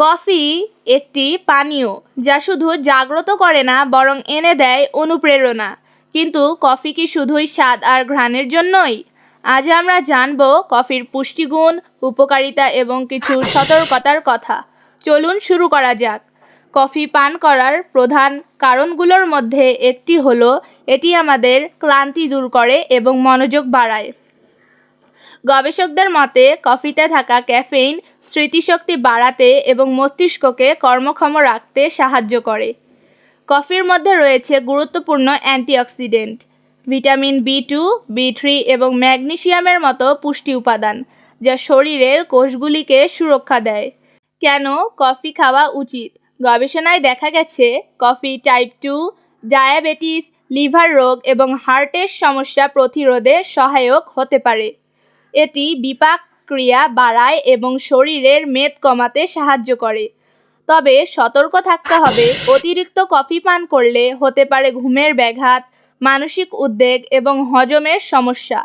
Coffee একটি পানীয় যা শুধু জাগ্রত করে না, বরং এনে দেয় অনুপ্রেরণা। কিন্তু কফি কি শুধুই স্বাদ আর ঘ্রাণের জন্যই? আজ আমরা জানব কফির পুষ্টিগুণ, উপকারিতা এবং কিছু সতর্কতার কথা। চলুন শুরু করা যাক। কফি পান করার প্রধান কারণগুলোর মধ্যে একটি হলো, এটি আমাদের ক্লান্তি দূর করে এবং মনোযোগ বাড়ায়। গবেষকদের মতে, কফিতে থাকা ক্যাফেইন স্মৃতিশক্তি বাড়াতে এবং মস্তিষ্ককে কর্মক্ষম রাখতে সাহায্য করে। কফির মধ্যে রয়েছে গুরুত্বপূর্ণ antioxidant, vitamin B two, B three এবং ম্যাগনেশিয়ামের মতো পুষ্টি উপাদান, যা শরীরের কোষগুলিকে সুরক্ষা দেয়। কেন কফি খাওয়া উচিত? গবেষণায় দেখা গেছে, coffee type two, diabetes, liver রোগ এবং হার্টের সমস্যা প্রতিরোধে সহায়ক হতে পারে। এটি বিপাক ক্রিয়া বাড়ায় এবং শরীরের মেদ কমাতে সাহায্য করে। তবে সতর্ক থাকতে হবে, অতিরিক্ত কফি পান করলে হতে পারে ঘুমের ব্যাঘাত, মানসিক উদ্বেগ এবং হজমের সমস্যা।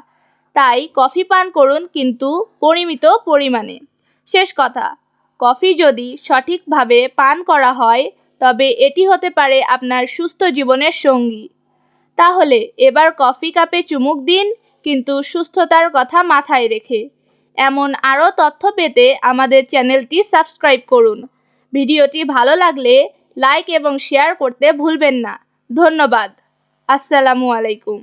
তাই কফি পান করুন কিন্তু পরিমিত পরিমাণে। শেষ কথা, কফি যদি সঠিকভাবে পান করা হয়, তবে এটি হতে পারে আপনার সুস্থ জীবনের সঙ্গী। তাহলে এবার কফি কাপে চুমুক দিন। কিন্তু সুস্থতার কথা মাথায় রেখে। এমন আরও তথ্য পেতে আমাদের চ্যানেলটি সাবস্ক্রাইব করুন। ভিডিওটি ভালো লাগলে লাইক এবং শেয়ার করতে ভুলবেন না। ধন্যবাদ। আসসালামু আলাইকুম।